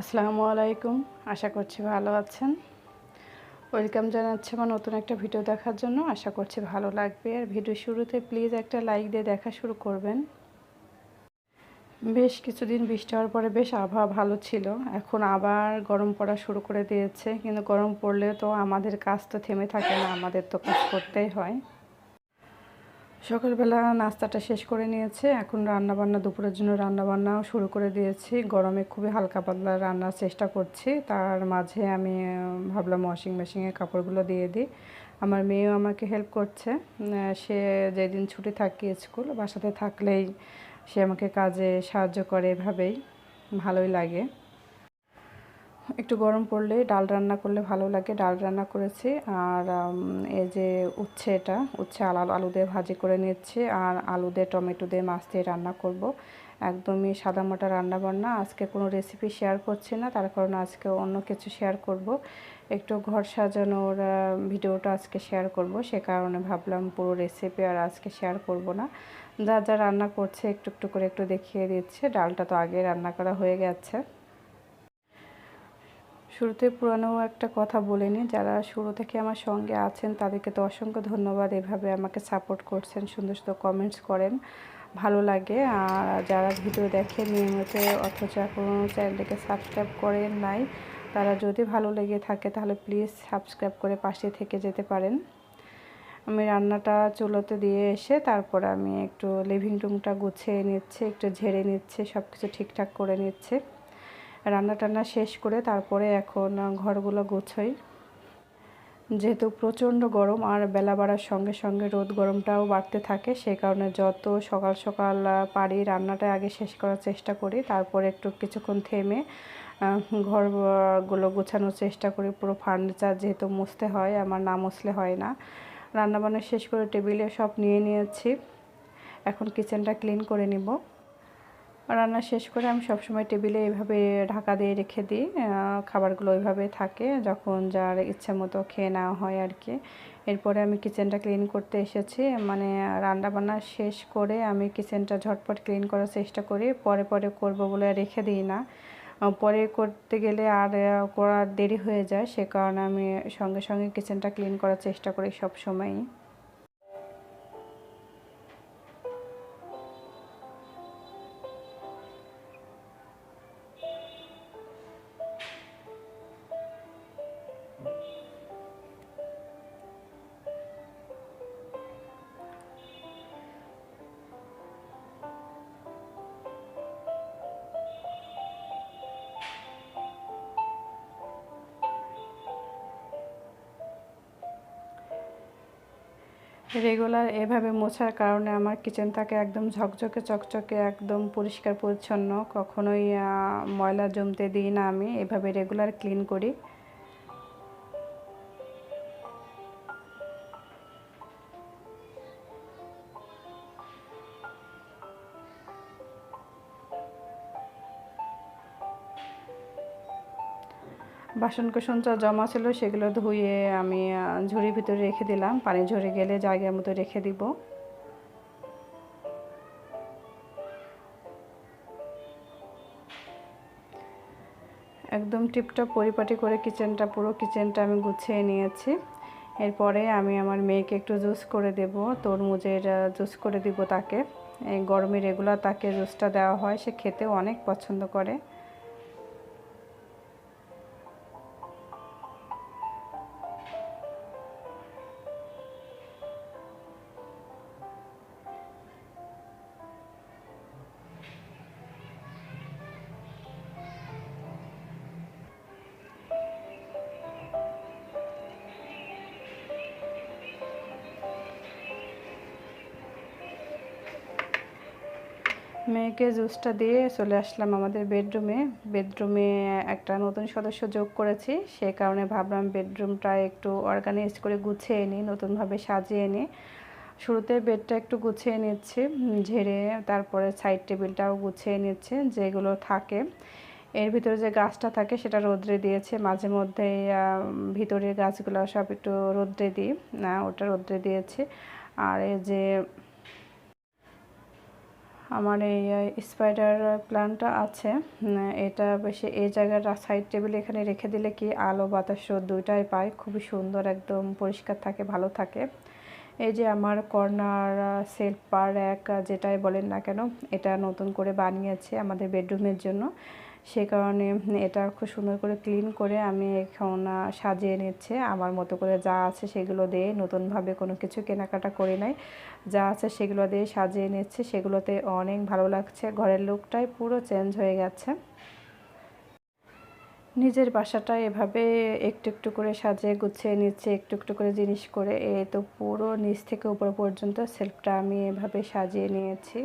আসসালামু আলাইকুম, আশা করছি ভালো আছেন। ওয়েলকাম জানাচ্ছি আমার নতুন একটা ভিডিও দেখার জন্য। আশা করছি ভালো লাগবে। আর ভিডিও শুরুতে প্লিজ একটা লাইক দিয়ে দেখা শুরু করবেন। বেশ কিছুদিন বৃষ্টি হওয়ার পরে বেশ আবহাওয়া ভালো ছিল। এখন আবার গরম পড়া শুরু করে দিয়েছে। কিন্তু গরম পড়লে তো আমাদের কাজ তো থেমে থাকে না, আমাদের তো কাজ করতেই হয়। সকালবেলা নাস্তাটা শেষ করে নিয়েছে। এখন রান্না বান্না দুপুরের জন্য রান্না বান্নাও শুরু করে দিয়েছি। গরমে খুবই হালকা পাতলা রান্নার চেষ্টা করছি। তার মাঝে আমি ভাবলাম ওয়াশিং মেশিনে কাপড়গুলো দিয়ে দিই। আমার মেয়েও আমাকে হেল্প করছে। সে যেদিন ছুটি থাকে স্কুল, বাসাতে থাকলেই সে আমাকে কাজে সাহায্য করে এভাবেই। ভালোই লাগে। একটু গরম পড়লে ডাল রান্না করলে ভালো লাগে। ডাল রান্না করেছি আর এই যে উচ্ছে এটা, উচ্ছে আলু আলু দিয়ে ভাজি করে নিচ্ছি আর আলু দিয়ে টমেটো দিয়ে মাছ দিয়ে রান্না করব। একদমই সাদামাটা রান্না বান্না। আজকে কোনো রেসিপি শেয়ার করছি না, তার কারণে আজকে অন্য কিছু শেয়ার করব। একটু ঘর সাজানোর ভিডিওটা আজকে শেয়ার করব। সে কারণে ভাবলাম পুরো রেসিপি আর আজকে শেয়ার করব না। যা যা রান্না করছে একটু একটু করে একটু দেখিয়ে দিচ্ছে। ডালটা তো আগে রান্না করা হয়ে গেছে। শুরুতে পুরানো একটা কথা বলে নিই। যারা শুরু থেকে আমার সঙ্গে আছেন, তাদেরকে তো অসংখ্য ধন্যবাদ এভাবে আমাকে সাপোর্ট করছেন, সুন্দর সুন্দর কমেন্টস করেন। ভালো লাগে। আর যারা ভিডিও দেখে নিয়মিত, অথচ এখনও চ্যানেলটিকে সাবস্ক্রাইব করেন নাই, তারা যদি ভালো লেগে থাকে, তাহলে প্লিজ সাবস্ক্রাইব করে পাশে থেকে যেতে পারেন। আমি রান্নাটা চুলোতে দিয়ে এসে তারপর আমি একটু লিভিং রুমটা গুছিয়ে নিচ্ছি, একটু ঝেড়ে নিচ্ছে সব কিছু ঠিকঠাক করে নিচ্ছে। রান্না টান্না শেষ করে তারপরে এখন ঘরগুলো গোছাই। যেহেতু প্রচণ্ড গরম আর বেলা বাড়ার সঙ্গে সঙ্গে রোদ গরমটাও বাড়তে থাকে সেই কারণে যত সকাল সকাল পারি রান্নাটা আগে শেষ করার চেষ্টা করি, তারপরে একটু কিছুক্ষণ থেমে ঘরগুলো গোছানোর চেষ্টা করি। পুরো ফার্নিচার যেহেতু মুছতে হয়, আমার না মুছলে হয় না। রান্নাবান্না শেষ করে টেবিলে সব নিয়ে নিয়েছি। এখন কিচেনটা ক্লিন করে নিব। রান্না শেষ করে আমি সবসময় টেবিলে এইভাবে ঢাকা দিয়ে রেখে দিই খাবারগুলো ওইভাবে থাকে, যখন যার ইচ্ছে মতো খেয়ে নেওয়া হয় আর কি। এরপরে আমি কিচেনটা ক্লিন করতে এসেছি মানে রান্না বান্না শেষ করে আমি কিচেনটা ঝটপট ক্লিন করার চেষ্টা করি, পরে পরে করব বলে রেখে দিই না। পরে করতে গেলে আর করার দেরি হয়ে যায়, সে কারণে আমি সঙ্গে সঙ্গে কিচেনটা ক্লিন করার চেষ্টা করি সব সময়ই রেগুলার এভাবে মোছার কারণে আমার কিচেনটাকে একদম ঝকঝকে, চকচকে, একদম পরিষ্কার, পরিচ্ছন্ন, কখনোই ময়লা জমতে দিই না আমি। এভাবে রেগুলার ক্লিন করি। বাসন কোসন যা জমা ছিল সেগুলো ধুয়ে আমি ঝুড়ির ভিতরে রেখে দিলাম। পানি ঝরে গেলে জায়গার মতো রেখে দিব। একদম টিপটপ পরিপাটি করে কিচেনটা, পুরো কিচেনটা আমি গুছিয়ে নিয়েছি। এরপরে আমি আমার মেয়েকে একটু জুস করে দেব, তরমুজের জুস করে দিব তাকে। এই গরমে রেগুলার তাকে জুসটা দেওয়া হয়, সে খেতেও অনেক পছন্দ করে। মেয়েকে জুসটা দিয়ে চলে আসলাম আমাদের বেডরুমে। বেডরুমে একটা নতুন সদস্য যোগ করেছি। সে কারণে ভাবলাম বেডরুমটা একটু অর্গানাইজ করে গুছিয়ে নিই, নতুনভাবে সাজিয়ে নিই। শুরুতে বেডটা একটু গুছিয়ে নিচ্ছি, ঝেড়ে তারপরে সাইড টেবিলটাও গুছিয়ে নিচ্ছে, যেগুলো থাকে। এর ভিতরে যে গাছটা থাকে সেটা রোদ্রে দিয়েছে। মাঝে মধ্যে ভিতরের গাছগুলো সব একটু রোদ্রে দিই। ওটা রোদ্রে দিয়েছে। আর এই যে আমার এই স্পাইডার প্ল্যান্টটা আছে। এটা বেশি এই জায়গার সাইড টেবিলে এখানে রেখে দিলে কি আলো, বাতাস দুইটাই পায়। খুবই সুন্দর, একদম পরিষ্কার থাকে, ভালো থাকে। এই যে আমার কর্নার সেল পার এক যেটাই বলেন না কেন, এটা নতুন করে বানিয়েছে আমাদের বেডরুমের জন্য। সে কারণে এটা খুব সুন্দর করে ক্লিন করে আমি এখন সাজিয়ে নিচ্ছে। আমার মতো করে যা আছে সেগুলো দিয়ে নতুনভাবে কোনো কিছু কেনাকাটা করি নাই। যা আছে সেগুলো দিয়ে সাজিয়ে নিচ্ছে। সেগুলোতে অনেক ভালো লাগছে। ঘরের লুকটাই পুরো চেঞ্জ হয়ে গেছে। নিজের বাসাটা এভাবে একটু একটু করে সাজিয়ে গুছিয়ে নিচ্ছে, একটু একটু করে জিনিস করে। এ তো পুরো নিচ থেকে উপর পর্যন্ত সেলফটা আমি এভাবে সাজিয়ে নিয়েছি।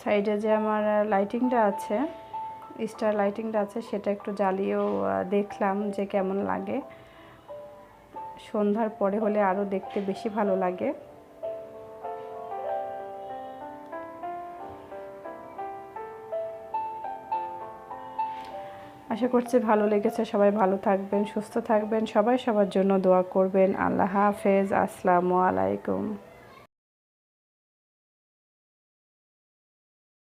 সাইডে যে আমার লাইটিংটা আছে স্টার লাইটিংটা আছে, সেটা একটু জ্বালিয়েও দেখলাম যে কেমন লাগে। সন্ধ্যার পরে হলে আরও দেখতে বেশি ভালো লাগে। আশা করছি ভালো লেগেছে। সবাই ভালো থাকবেন, সুস্থ থাকবেন, সবাই সবার জন্য দোয়া করবেন। আল্লাহ হাফেজ। আসসালামু আলাইকুম।